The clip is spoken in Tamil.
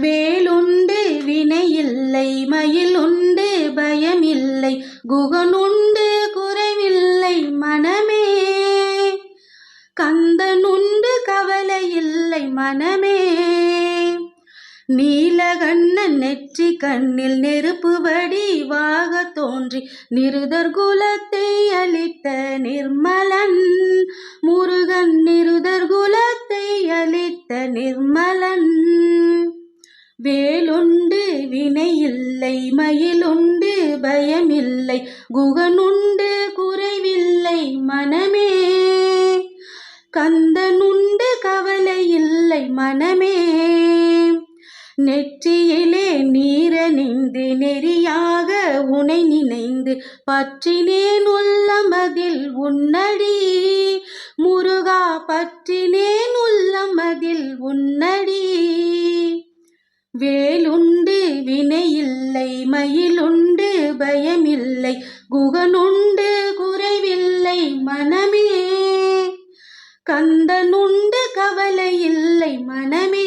வேலுண்டு வினையில்லை மயிலுண்டு பயமில்லை குகனுண்டு குறைவில்லை மனமே. கந்தனுண்டு கவலையில்லை மனமே. நீலகண்ணன் நெற்றி கண்ணில் நெருப்பு வடிவாக தோன்றி நிருதர் குலத்தை அளித்த நிர்மலன். முருகன் நிருதர் குலத்தை அளித்த நிர்மலன். வேலுண்டு வினையில்லை மயிலுண்டு பயமில்லை குகனுண்டு குறைவில்லை மனமே. கந்தனுண்டு கவலை இல்லை மனமே. நெற்றியிலே நீரணிந்து நெறியாக உனை நினைந்து பற்றினேன் உள்ளமதில் உன்னடி. முருகா பற்றினேன் வேலுண்டு வினையில்லை மயிலுண்டு பயமில்லை குகனுண்டு குறைவில்லை மனமே. கந்தனுண்டு கவலை இல்லை மனமே.